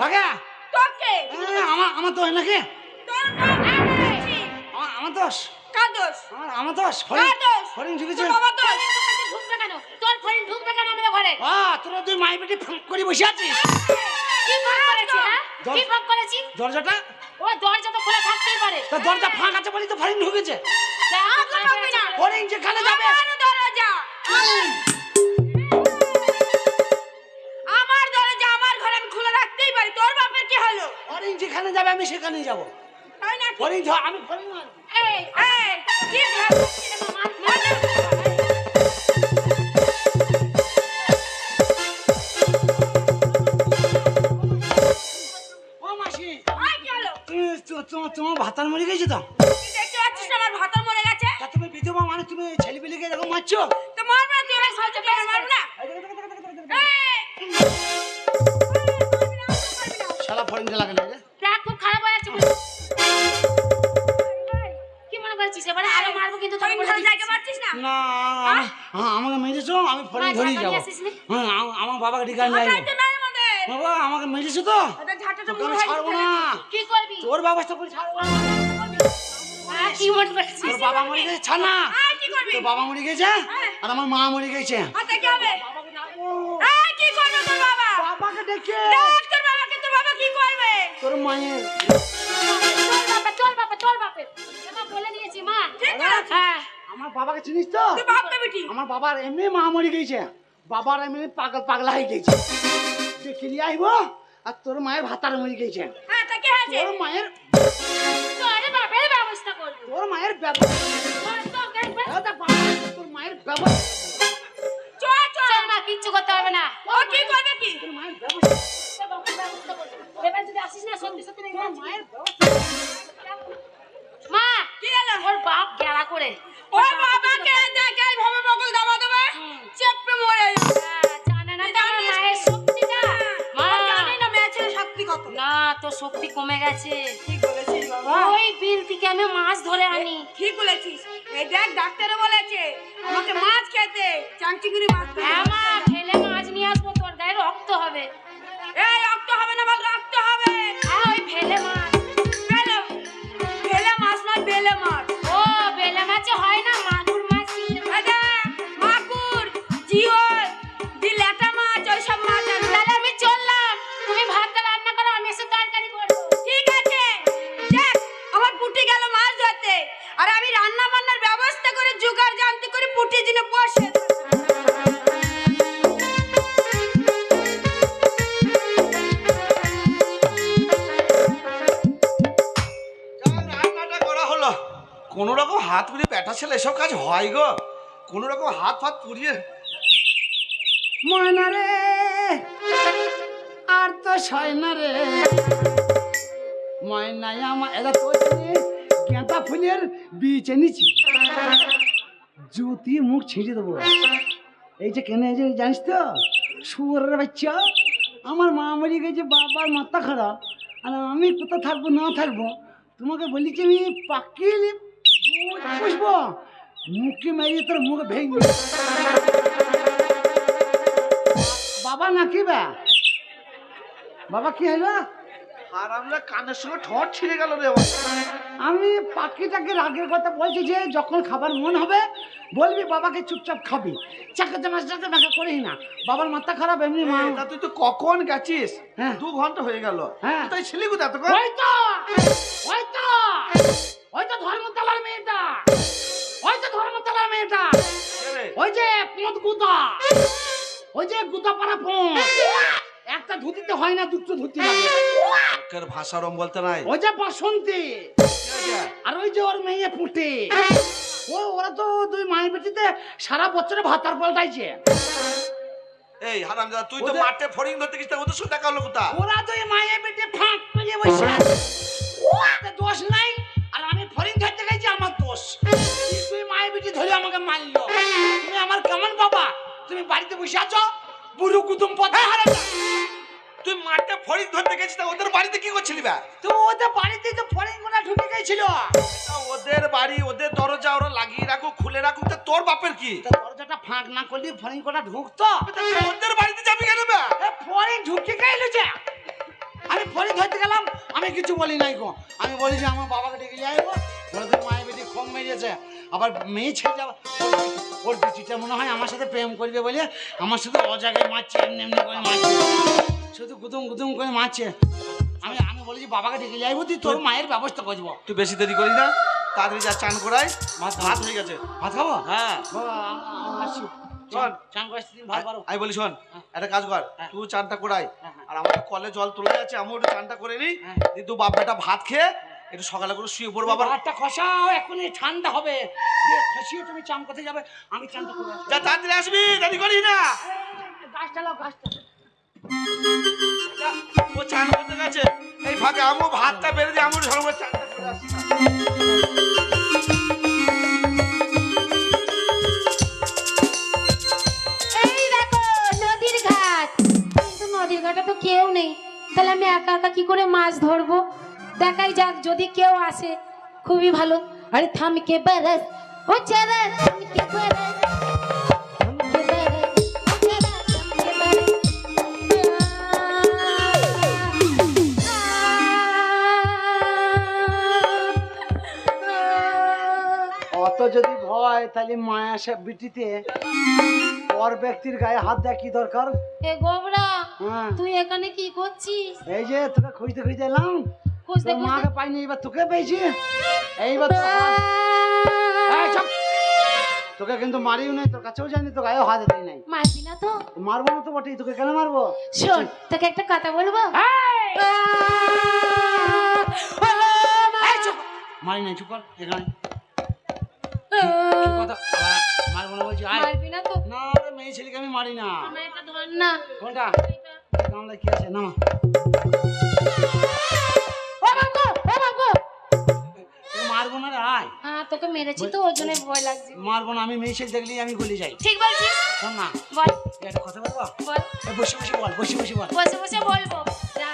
কাকে? এ, আমার আমার দোষ নাকি? তোর আমার আমার দোষ? কার দোষ? আমার আমার দোষ? ফরিং ফরিং ঢুকেছে? তোর দোষ। ঢুকবে কেন তোর ফোন ঢুকবে কেন আমাদের ঘরে? আ তোরা তুই মাই বেটি ফাঁক করে বসে আছিস? কি ফাঁক করেছি হ্যাঁ? কি ফাঁক করেছি? দরজাটা? ও দরজা তো খোলা থাকতেই পারে। তা দরজা ফাঁক আছে বলি তো ফরিং ঢুকেছে। না। ফরিং যেখানে যাবে দরজা। ফরিং যেখানে যাবে আমি সেখানে যাব। তাই না ফরিং আমি ফরিং এই এই কি ভাবছিস? তোমার ভাতার মরে গেছে তো? লাগে? না খুব খারাপ হয়ে যাচ্ছে কি মনে করছিস? এবারে আরও মারবো কিন্তু তোকে তুই বলে ভালো দিচ্ছি। জায়গা পাচ্ছিস না? না হ্যাঁ, আমাকে মেরেছো আমি যাব? হ্যাঁ আমার বাবাকে বাবা আমাকে মেরেছো তো? ওটা ঝাঁটাটা তোকে আমি ছাড়বো না। কি করবি? তোর ব্যবস্থা করে ছাড়বো। না কি মনে করছিস? তোর বাবা মরে গেছে ছাড় না। কি করবি? তোর বাবা মরে গেছে আর আমার মা মরে গেছে। হাতে কি হবে? কি করবে তোর বাবা? বাবাকে দেখ তোর বাবাকে তোর বাবা কি করবে? তোর মায়ের। তোর বাপে তোর বাপে তোর বাপে। এবার বলে দিয়েছি মা। ঠিক আছে। হ্যাঁ। আমার বাবাকে চিনিস তো? তুই ভাবতে বেটি। আমার বাবার এমনি মা মরে গেছে। বাবার এমনি পাগল পাগলা হয়ে গেছে। দেখে নিয়ে আইব আর তোর মায়ের ভাতার মরে গেছে। হ্যাঁ তা কি আছে তোর মায়ের তোর বাপের ব্যবস্থা করব। তোর মায়ের ব্যবস্থা তোর বাবা, মায়ের ব্যবস্থা চ চ চল মা কিচ্ছু করতে হবে না। ও কি করবে কি? তোর মায়ের ব্যবস্থা তোর ব্যবস্থা করব এবার যদি আসিস না সত্যি সত্যি মায়ের মা কি হলো ওর বাপ গেলা করে ও বাবাকে দেখে এইভাবে বকল দাবা দেবে চেপে মরে জানে না তো মায়ের শক্তিটা মা ও না মেয়ে ছেলে শক্তি কত না তোর শক্তি কমে গেছে ঠিক বলেছিস বাবা ওই বিল থেকে আমি মাছ ধরে আনি ঠিক বলেছিস এই দেখ ডাক্তারও বলেছে আমাকে মাছ খেতে চাংচিগুড়ি মাছ হ্যাঁ ছেলে, এসব কাজ হয় গো। কোন রকম হাত ফাত পুড়িয়ে ময়না রে, আর তো সয় না রে। ময়নাই আমার এটা তো গেঁদা ফুলের বীজ এনেছি। জুতি মুখ ছিঁড়ে দেবো। এই যে কেন এই যে জানিস তো, শুয়ারের বাচ্চা। আমার মা মরে গেছে, বাবার মাথা খারাপ। আর আমি কোথা থাকব, না থাকব? তোমাকে বলেছি আমি পাকিয়ে মুখ ভেঙে। বাবা নাকি বা? বাবা কি হলো? কানের সঙ্গে ঠোঁট ছিঁড়ে গেল রে আমি পাখিটাকে রাগের কথা বলছি যে যখন খাবার মন হবে বলবি বাবাকে চুপচাপ খাবি। চাকা চামচ চাকা মাকা করিস না। বাবার মাথা খারাপ এমনি মা তুই তো কখন গেছিস? হ্যাঁ। দু ঘণ্টা হয়ে গেল। হ্যাঁ। তাই ছিলি কোথায় তো ওই তো! ওই তো! ওই তো ধর্মতলার মেয়েটা। ওই তো ধর্মতলার মেয়েটা। ওই যে গুদা ওই যে গুদা পাড়া পোঁত একটা ধুতিতে হয় না দুটো ধুতি লাগে। ভাষা বলতে নাই। ওই যে বাসন্তী। আর ওই যে ওর মেয়ে পুটে। ও ওরা তো দুই মায়ের বেটিতে সারা বছরে ভাতার পাল্টাইছে। এই তুই তো মাঠে ফরিং ধরতে গেছিস তা ওদের সঙ্গে দেখা হলো কোথা ওরা দুই মায়ের বেটে ফাঁক পেয়ে বসে দোষ নাই। তুমি আমার কেমন বাবা? তুমি বাড়িতে বসে আছো? বুড়ো কুতুম পথে হারাম তুই মাঠে ফরিং ধরতে গেছিস ওদের বাড়িতে কি করছিলি বা? তো ওদের বাড়িতে তো ফরিংগুলা ঢুকে গেছিল। ওদের বাড়ি ওদের দরজা ওরা লাগিয়ে রাখো খুলে রাখো তা তোর বাপের কি? দরজাটা ফাঁক না করলে ফরিং কোটা ঢুকতো। ওদের বাড়িতে যাবি কেন বা? এ ফরিং ঢুকে গেল যে? ধরতে গেলাম আমি কিছু বলি নাই গো। আমি বলি যে আমার বাবাকে ডেকে যাই গো। বলে মায়ের বেটি কম মেরেছে। আবার মেয়ে ছেড়ে আবার- ওর বেটিটা মনে হয় আমার সাথে প্রেম করবে বলে আমার সাথে অজাগায় মারছে এমনি এমনি করে মারছে। শুধু গুদুম গুদুম করে মারছে। আমি আমি বলি যে বাবাকে ডেকে যাইবো তুই তোর মায়ের ব্যবস্থা করব তুই বেশি দেরি করিস না তাড়াতাড়ি যা চান করাই। ভাত ভাত হয়ে গেছে। ভাত খাব? হ্যাঁ। করে পারো আমি বলি শোন একটা কাজ কর হ্যাঁ। তুই চানটা করাই। হ্যাঁ, হ্যাঁ। আর আমার কলে জল তুলে যাচ্ছে আমি একটু চানটা করে হ্যাঁ। দিয়ে তুই বাপ বেটা ভাত খেয়ে একটু সকালে করে শুয়ে পড়ব আবার ভাতটা খসাও এখন ঠান্ডা হবে। দিয়ে খসিয়ে তুমি চান করতে যাবে আমি চানটা করে আসি। যা তাড়াতাড়ি আসবি দেরি করিস না। গাছটা লাও গাছটা ও চান করতে গেছে। এই ফাঁকে আমিও ভাতটা বেড়ে দিয়ে আমি ঝড় চানটা করে আসি। নদীর ঘাট। কিন্তু নদীর ঘাটে তো কেউ নেই। তাহলে আমি একা একা কি করে মাছ ধরবো? দেখাই যাক যদি কেউ আসে খুবই ভালো। আরে থামকে বরস ও চারা থামকে বরস অত যদি ভয় তাহলে মায়া সব বিটিতে পর ব্যক্তির গায়ে হাত দেওয়া কি দরকার? এ গোবরা হ্যাঁ। তুই এখানে কি করছিস? এই যে তোকে খুঁজতে খুঁজতে এলাম। খুঁজতে মাকে পাইনি এবার তোকে পেয়েছি। এইবার এই, চুপ! তোকে কিন্তু মারিও নাই তোর কাছেও যায়নি তোর গায়েও হাত দেয় নাই মারবি না তো? মারবো না তো বটেই তোকে কেন মারবো? শোন তোকে একটা কথা বলব? মারি নাই চুপ কর এখানে। মারবো না বলছি মারবি না তো? না রে মেয়ে ছেলেকে আমি মারি না। আমার ধর না। কোনটা? গামলায় কি আছে? নামা। মারবো না রে আয়। হ্যাঁ তোকে মেরেছি তো ওই জন্য ভয় লাগছে। মারবো না আমি মেয়ে দেখলেই আমি গলি যাই। ঠিক বলছিস? শোন না বল। একটা কথা বলব? বল। বসে বসে বল বসে বসে বল। বসে বসে বলব। যা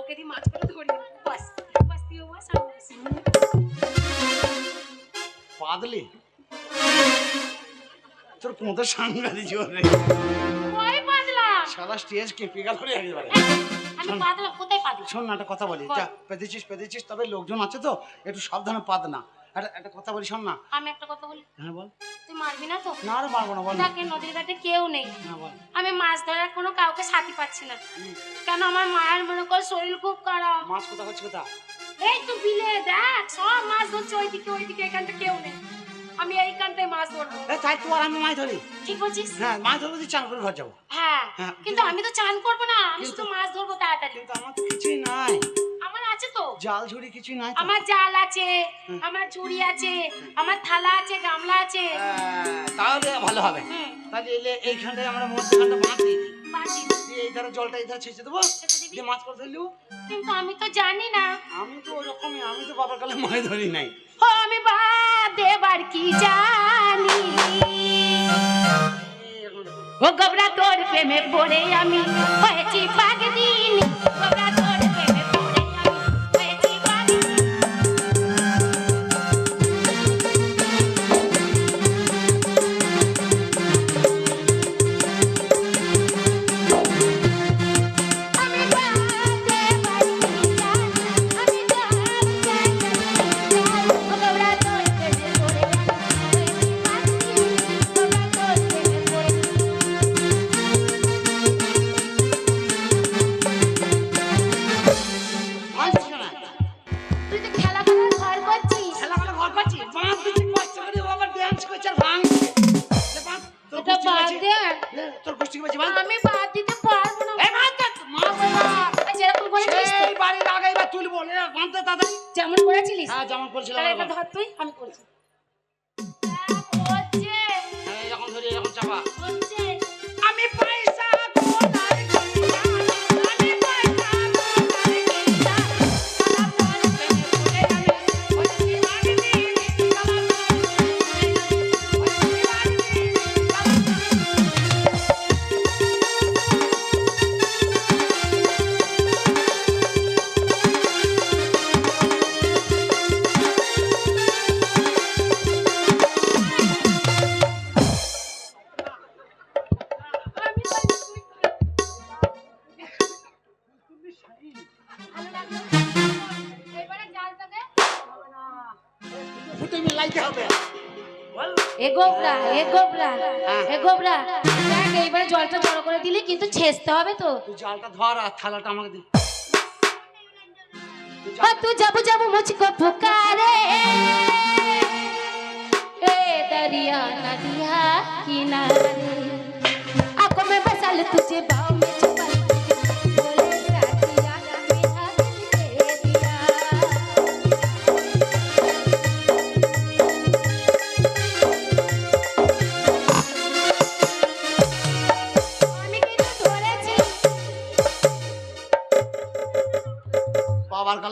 ওকে দিয়ে মাছ করে ধরি বস বস তুই বস আমি পাদলি তোর কোঁতে সাংঘাতি জোর রে। কই পাতলা সারা স্টেজ কেঁপে গেল রে একেবারে। শোন। না একটা কথা বলি। যা তবে লোকজন আছে তো একটু সাবধানে পাত না। একটা একটা কথা বলি শোন না। আমি একটা কথা বলি? হ্যাঁ বল। তুই মারবি না তো? না রে পারব না বল। দেখে নদীর ঘাটে কেউ নেই। না বল। আমি মাছ ধরার কোনো কাউকে সাথী পাচ্ছি না। কেন আমার মায়ের মনে কর শরীর খুব খারাপ? মাছ কোথা হচ্ছে কোথা এই তো বিলে দেখ সব মাছ ধরছে ওইদিকে ওইদিকে এখানটা কেউ নেই। আমি এইখানটায় মাছ ধরবো। তাই তো আর আমি মাছ ধরি? ঠিক বলছিস? হ্যাঁ মাছ ধরবো তুই চান করে ঘর যাব। হ্যাঁ হ্যাঁ, কিন্তু আমি তো চান করব না আমি শুধু মাছ ধরবো তাড়াতাড়ি। কিন্তু আমার তো কিছুই নাই। আমার আছে তো। জাল ঝুড়ি কিছুই নাই। আমার জাল আছে আমার ঝুড়ি আছে আমার থালা আছে গামলা আছে। হ্যাঁ, তাহলে ভালো হবে। তাহলে এলে এইখানটায় আমরা মধ্যখানটা মাছ দিয়ে দিই। বাটি দিয়ে এই ধারে জলটা এই ধারে ছেঁচে দেবো? দিয়ে মাছ করে ফেললু। কিন্তু আমি তো জানি না। আমি তো ওরকমই আমি তো বাবার কালে মাছ ধরি নাই। আমি দেবার কি জানি? ও গবরা তোর প্রেমে পড়ে আমি হয়েছি পাগদিনী গবরা ধরি ফুটে মিলাইতে হবে বল এ গোবরা এ গোবরা হ্যাঁ। এ গোবরা দেখ এইবারে জলটা জড়ো করে দিলি কিন্তু ছেঁচতে হবে তো তুই জালটা ধর আর থালাটা আমাকে দে ও তু যাবু যাবু মুঝকো পুকারে ए दरिया नदिया किनारे आंखों में बसा ले तुझे बाहों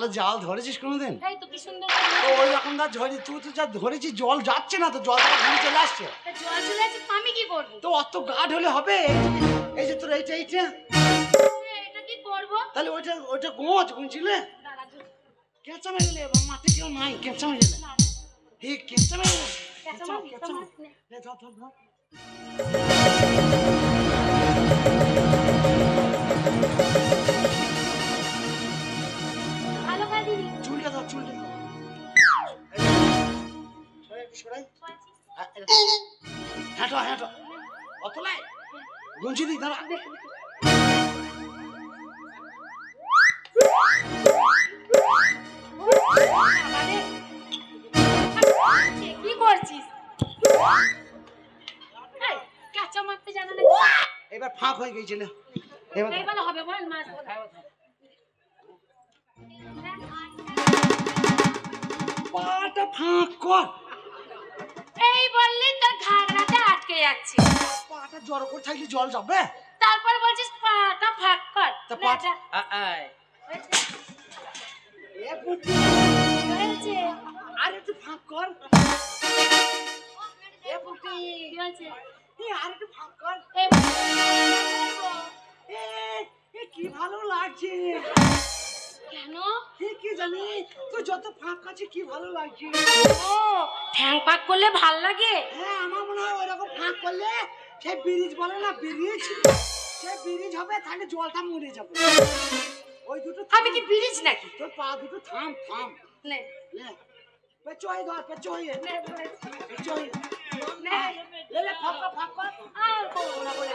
কালে জাল ধরেছিস কোনোদিন? এই তো কি সুন্দর তো ওই রকম দা ধরে তুই তো যা ধরেছিস জল যাচ্ছে না তো ঘুরে চলে আসছে। জল চলে আছে তো আমি কি করব? তো অত গাঢ় হলে হবে? এই যে তোর এইটা এইটা। এটা কি করব? তাহলে ওইটা ওইটা গোঁচ গুঁজলে দাঁড়া, ধর। কেঁচা মেরে গেলে মাঠে কেউ নাই কেঁচা মেরে গেলে কেঁচা মেরে গেলে কেঁচা কেঁচা মারবি। নে, ধর ধর ধর। হ্যাঁ, এটা- হ্যাঁটো হ্যাঁটো অত গুঞ্জি দি দাঁড়া। কি করছিস? কাঁচা মারতে জানা না এবার ফাঁক হয়ে গেছিল এবার হবে বল মাছ। পাটা ফাঁক কর। এই বললি তোর ঘাগড়াতে আটকে যাচ্ছে। পাটা জড়ো করে থাকলে জল যাবে তারপর বলছিস পাটা ফাঁক কর। তা পাট আয়। আর একটু ফাঁক কর। এ পুটি কি হয়েছে? আর একটু ফাঁক কর। এ এ কি ভালো লাগছে। কেন কি জানি তো যত ফাঁক আছে কি ভালো লাগছে ও ঠ্যাং পাক করলে ভালো লাগে হ্যাঁ আমার মনে হয় ওরকম ফাঁক করলে সে ব্রিজ বলে না ব্রিজ সে ব্রিজ হবে তাহলে জলটা মরে যাবে ওই দুটো আমি কি ব্রিজ নাকি তোর পা দুটো থাম থাম নে নে ধর হয়ে নে ধরেছি। নে লে লে ফাঁক ফাঁক আর করব না বলে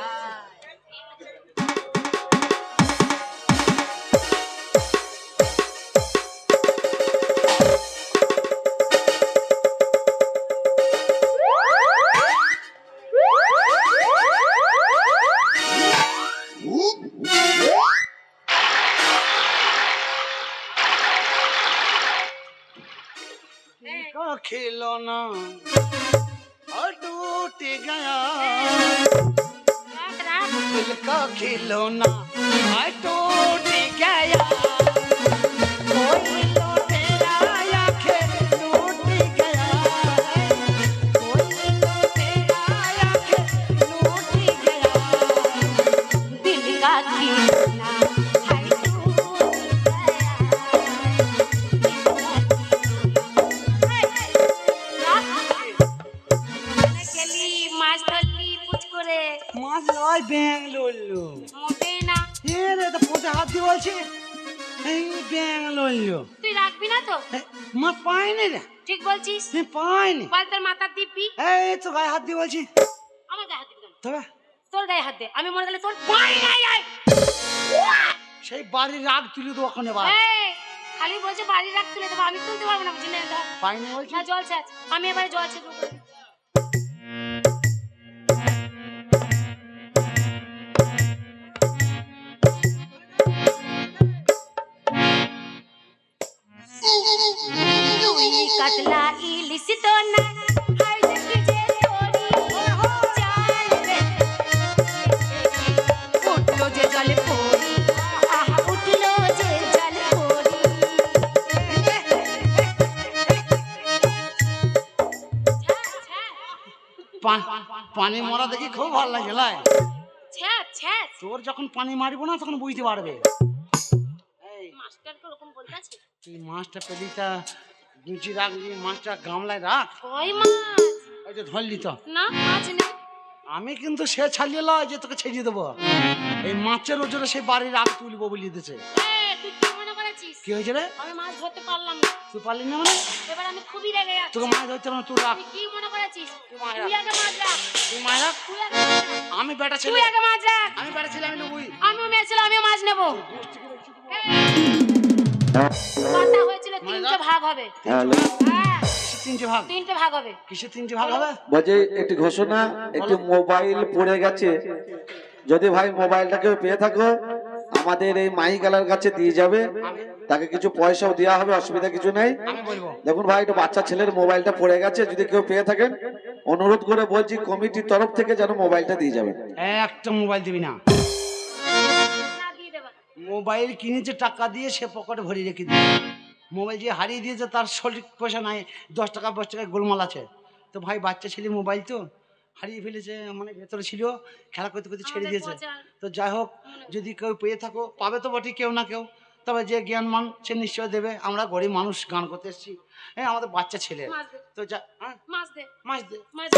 का खिलौना टूट गया। दिल का खिलौना टूट মাছ নয় ব্যাং লড়লো। মোটে না। এ রে তো পোতে হাত দিয়ে বলছি এই ব্যাং লড়লো। তুই রাখবি না তো? মাছ পাইনি রে। ঠিক বলছিস? এ পাইনি বল তোর মাথার দিব্যি। এই তো গায়ে হাত দিয়ে বলছি। আমার গায়ে হাত দিবি তবে? তোর গায়ে হাত দে। আমি মরে গেলে তোর পাই নাই সেই বাড়ির রাগ তুলে তো ওখানে এই, খালি বলছে বাড়ি রাখ তুলে দেবো। আমি তুলতে পারব না বুঝলি না? পাইনি বলছি। না জল ছাচ আমি এবারে জল ছেঁচবো মরা দেখি খুব ভালো লাগে লাই। তোর যখন পানি মারবো না তখন বুঝতে পারবে। মাস্টারকে ওরকম বলতেছে তুই মাছটা পেলি তা গুচি রাখলি মাছটা গামলায় রাখ। মাছ। ওই যে ধরলি তো। না মাছ নেই। আমি কিন্তু সে ছাড়িয়ে লয় যে তোকে ছেড়ে দেবো। এই মাছের ওজনে সেই বাড়ির রাগ তুলবো বলিয়ে দিছে তুই কি হয়েছে রে? আমি মাছ ধরতে পারলাম না। তুই পারলি না মানে? এবার আমি খুবই রেগে যাচ্ছি। তোকে মাছ ধরতে না তুই রাখ। তুই কি মনে করেছিস? তুই আগে মাছ রাখ। তুই মাছ রাখ? তুই আগে আমি বেটা ছেলে। তুই আগে মাছ রাখ। আমি বেটা ছেলে আমি নেবই। আমিও মেয়ে ছিল আমিও মাছ নেব। কথা হয়েছিল তিনটে ভাগ হবে। হ্যাঁ। তিনটে ভাগ? তিনটে ভাগ হবে। কিসের তিনটে ভাগ হবে? বলছি একটি ঘোষণা একটি মোবাইল পড়ে গেছে। যদি ভাই মোবাইলটা কেউ পেয়ে থাকো আমাদের এই মাই গালার কাছে দিয়ে যাবে। তাকে কিছু পয়সাও দেওয়া হবে অসুবিধা কিছু নেই। দেখুন ভাই একটা বাচ্চা ছেলের মোবাইলটা পড়ে গেছে যদি কেউ পেয়ে থাকেন অনুরোধ করে বলছি কমিটির তরফ থেকে যেন মোবাইলটা দিয়ে যাবেন একটা মোবাইল দিবি না। দিয়ে মোবাইল কিনেছে টাকা দিয়ে সে পকেটে ভরে রেখে দিবে মোবাইল যে হারিয়ে দিয়েছে তার সঠিক পয়সা নাই দশ টাকা দশ টাকায় গোলমাল আছে। তো ভাই বাচ্চা ছেলে মোবাইল তো? হারিয়ে ফেলেছে মানে ভেতরে ছিল খেলা করতে করতে ছেড়ে দিয়েছে। তো যাই হোক যদি কেউ পেয়ে থাকো পাবে তো বটে কেউ না কেউ। তবে যে জ্ঞানমান সে নিশ্চয় দেবে। আমরা গরিব মানুষ গান করতে এসেছি। হ্যাঁ আমাদের বাচ্চা ছেলে। তো যা হ্যাঁ? মাছ দে। মাছ দে। মাছ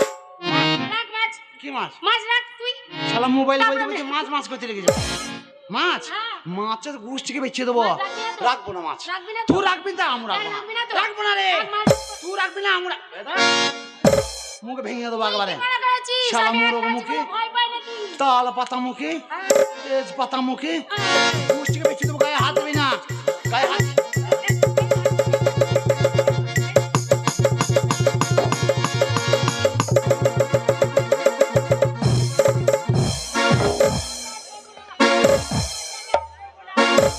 কি মাছ? মাছ রাখ তুই। শালা মোবাইল বলতে মাছ মাছ করতে লেগেছে মাছ? হ্যাঁ। মাছের গোষ্ঠীকে বেঁচে দেবো। রাখবি না মাছ? তুই রাখবি না আমরা রাখবি না রে। তুই রাখবি না আমরা। মুখ ভেঙে দেবো একবারে। শালা মোরগ মুখে। তাল পাতা মুখে হ্যাঁ, তেজ পাতা মুখে হ্যাঁ।